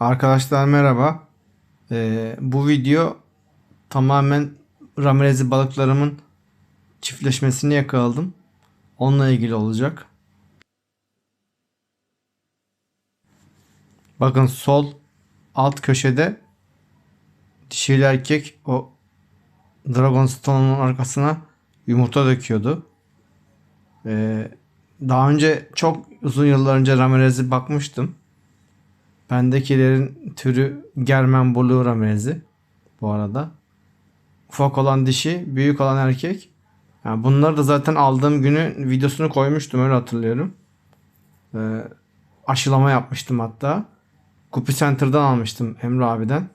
Arkadaşlar merhaba. Ee, bu video tamamen Ramirez'i balıklarımın çiftleşmesini yakaladım. Onunla ilgili olacak. Bakın sol alt köşede dişili erkek o Dragonstone'un arkasına yumurta döküyordu. Ee, daha önce çok uzun yıllar önce Ramirez'i bakmıştım. Bendekilerin türü Germen Blue Ramirez'i bu arada. Ufak olan dişi, büyük olan erkek. Yani bunları da zaten aldığım günü videosunu koymuştum öyle hatırlıyorum. Ee, aşılama yapmıştım hatta. Guppy Center'dan almıştım Emre abiden.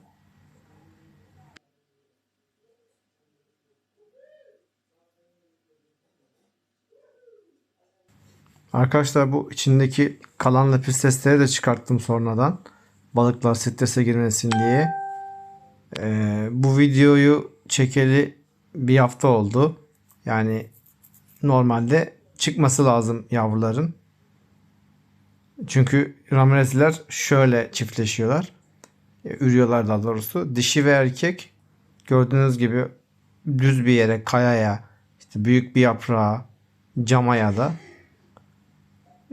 Arkadaşlar bu içindeki kalan lepistesleri de çıkarttım sonradan. Balıklar strese girmesin diye. Ee, bu videoyu çekeli bir hafta oldu. Yani normalde çıkması lazım yavruların. Çünkü Ramirezler şöyle çiftleşiyorlar. E, Ürüyorlar daha doğrusu. Dişi ve erkek gördüğünüz gibi düz bir yere, kayaya, işte büyük bir yaprağa, cama ya da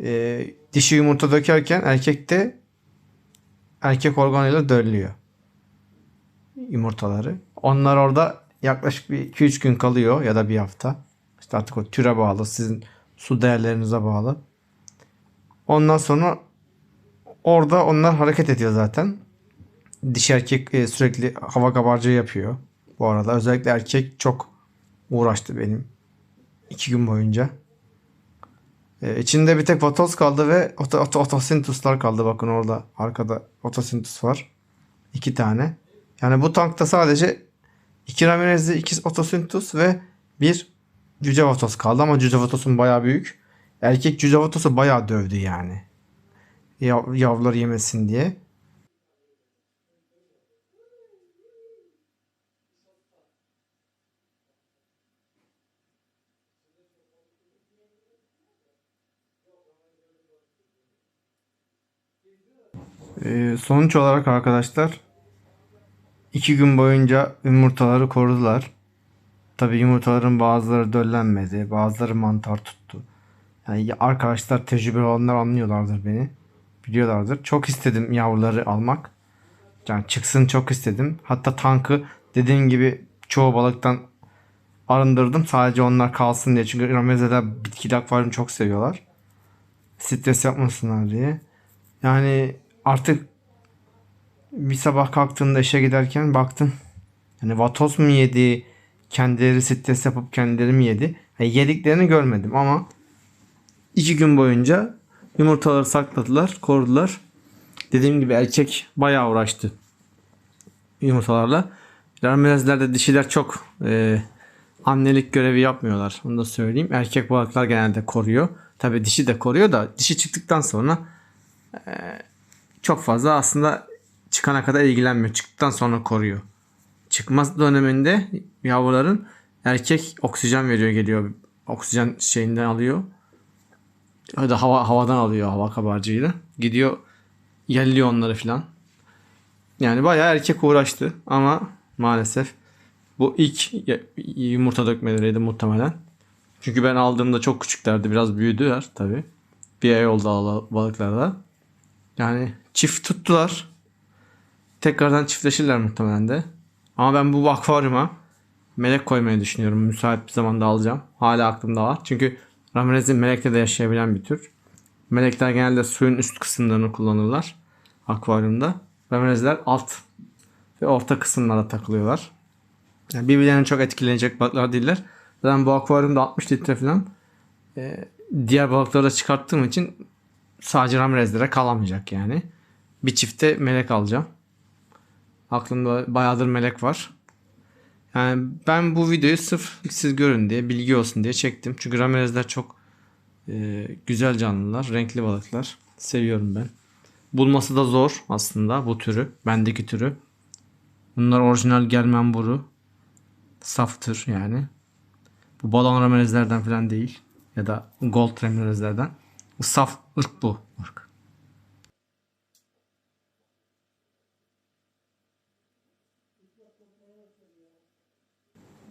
e, dişi yumurta dökerken erkek de erkek organıyla döllüyor yumurtaları. Onlar orada yaklaşık bir 2-3 gün kalıyor ya da bir hafta. İşte artık o türe bağlı, sizin su değerlerinize bağlı. Ondan sonra orada onlar hareket ediyor zaten. Dişi erkek e, sürekli hava kabarcığı yapıyor. Bu arada özellikle erkek çok uğraştı benim. iki gün boyunca. Ee, içinde bir tek vatoz kaldı ve ot- ot- otosintuslar kaldı. Bakın orada arkada otosintus var. İki tane. Yani bu tankta sadece iki ramirezli, iki otosintus ve bir cüce vatoz kaldı. Ama cüce vatosun bayağı büyük. Erkek cüce vatosu bayağı dövdü yani. Yav- yavruları yemesin diye. Ee, sonuç olarak arkadaşlar iki gün boyunca yumurtaları korudular. Tabi yumurtaların bazıları döllenmedi, bazıları mantar tuttu. Yani arkadaşlar tecrübeli olanlar anlıyorlardır beni. Biliyorlardır. Çok istedim yavruları almak. Yani çıksın çok istedim. Hatta tankı dediğim gibi çoğu balıktan arındırdım. Sadece onlar kalsın diye. Çünkü Ramezeler bitkili akvaryum çok seviyorlar. Stres yapmasınlar diye. Yani artık bir sabah kalktığımda işe giderken baktım. Hani vatoz mu yedi? Kendileri stres yapıp kendileri mi yedi? Yani yediklerini görmedim ama iki gün boyunca yumurtaları sakladılar, korudular. Dediğim gibi erkek bayağı uğraştı yumurtalarla. Ramirezlerde dişiler çok e, annelik görevi yapmıyorlar. Onu da söyleyeyim. Erkek balıklar genelde koruyor. Tabi dişi de koruyor da dişi çıktıktan sonra çok fazla aslında çıkana kadar ilgilenmiyor. Çıktıktan sonra koruyor. Çıkmaz döneminde yavruların erkek oksijen veriyor geliyor. Oksijen şeyinden alıyor. Ya da hava havadan alıyor hava kabarcığıyla. Gidiyor yelliyor onları filan. Yani bayağı erkek uğraştı ama maalesef bu ilk yumurta dökmeleriydi muhtemelen. Çünkü ben aldığımda çok küçüklerdi. Biraz büyüdüler tabi. Bir ay oldu balıklarda. Yani çift tuttular. Tekrardan çiftleşirler muhtemelen de. Ama ben bu akvaryuma melek koymayı düşünüyorum. Müsait bir zamanda alacağım. Hala aklımda var. Çünkü Ramirez'in melekte de yaşayabilen bir tür. Melekler genelde suyun üst kısımlarını kullanırlar. Akvaryumda. Ramirezler alt ve orta kısımlara takılıyorlar. Yani birbirlerine çok etkilenecek balıklar değiller. Zaten bu akvaryumda 60 litre falan. Ee, diğer balıkları da çıkarttığım için sadece Ramirez'lere kalamayacak yani. Bir çifte melek alacağım. Aklımda bayağıdır melek var. Yani ben bu videoyu sırf siz görün diye, bilgi olsun diye çektim. Çünkü Ramirez'ler çok e, güzel canlılar, renkli balıklar. Seviyorum ben. Bulması da zor aslında bu türü, bendeki türü. Bunlar orijinal gelmen boru. Saf tür yani. Bu balon ramirezlerden falan değil. Ya da gold ramirezlerden. Saf ırk bu ırk.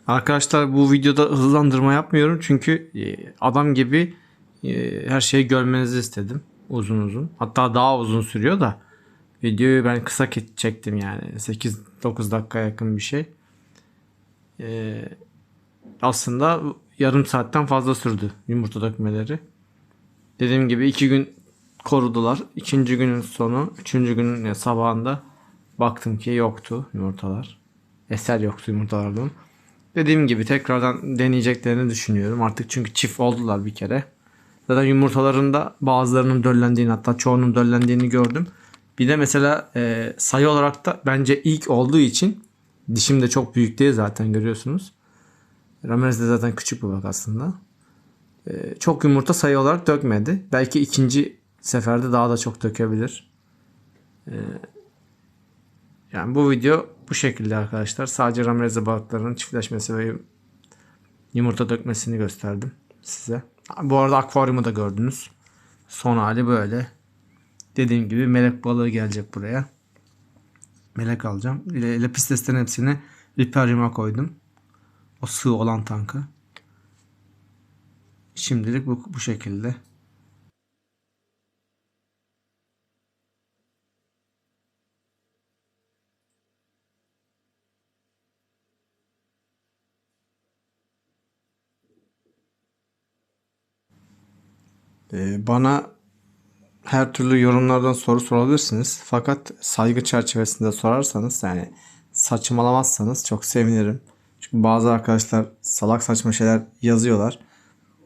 Arkadaşlar bu videoda hızlandırma yapmıyorum çünkü e, adam gibi e, her şeyi görmenizi istedim uzun uzun. Hatta daha uzun sürüyor da videoyu ben kısa çektim yani 8-9 dakika yakın bir şey. E, aslında yarım saatten fazla sürdü yumurta dökmeleri. Dediğim gibi iki gün korudular. İkinci günün sonu, üçüncü günün sabahında baktım ki yoktu yumurtalar. Eser yoktu yumurtalardan. Dediğim gibi tekrardan deneyeceklerini düşünüyorum. Artık çünkü çift oldular bir kere. Zaten yumurtalarında bazılarının döllendiğini hatta çoğunun döllendiğini gördüm. Bir de mesela e, sayı olarak da bence ilk olduğu için dişim de çok büyük değil zaten görüyorsunuz. Ramirez de zaten küçük bir bak aslında. E, çok yumurta sayı olarak dökmedi. Belki ikinci seferde daha da çok dökebilir. E, yani bu video bu şekilde arkadaşlar. Sadece Ramirez balıklarının çiftleşmesi ve yumurta dökmesini gösterdim size. Bu arada akvaryumu da gördünüz. Son hali böyle. Dediğim gibi melek balığı gelecek buraya. Melek alacağım. Le- Lepistes'ten hepsini riperyuma koydum. O sığ olan tankı. Şimdilik bu, bu şekilde. Ee, bana her türlü yorumlardan soru sorabilirsiniz. Fakat saygı çerçevesinde sorarsanız yani saçmalamazsanız çok sevinirim. Çünkü bazı arkadaşlar salak saçma şeyler yazıyorlar.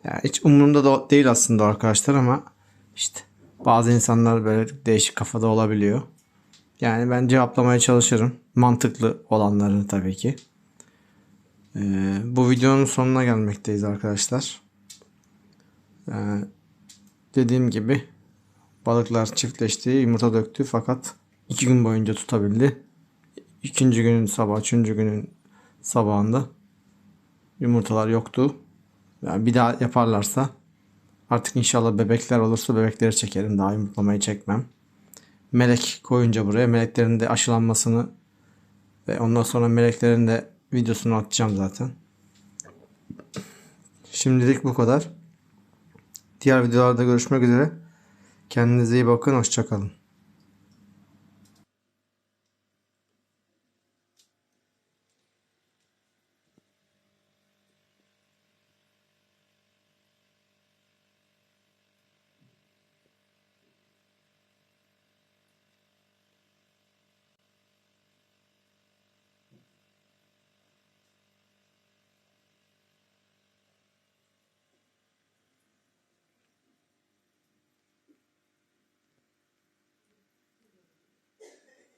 Yani hiç umurumda da değil aslında arkadaşlar ama işte bazı insanlar böyle değişik kafada olabiliyor. Yani ben cevaplamaya çalışırım. Mantıklı olanlarını tabii ki. Ee, bu videonun sonuna gelmekteyiz arkadaşlar. Ee, dediğim gibi balıklar çiftleşti, yumurta döktü fakat iki gün boyunca tutabildi. İkinci günün sabah, üçüncü günün sabahında yumurtalar yoktu. Yani bir daha yaparlarsa artık inşallah bebekler olursa bebekleri çekerim. Daha yumurtlamayı çekmem. Melek koyunca buraya meleklerin de aşılanmasını ve ondan sonra meleklerin de videosunu atacağım zaten. Şimdilik bu kadar. Diğer videolarda görüşmek üzere. Kendinize iyi bakın. Hoşçakalın.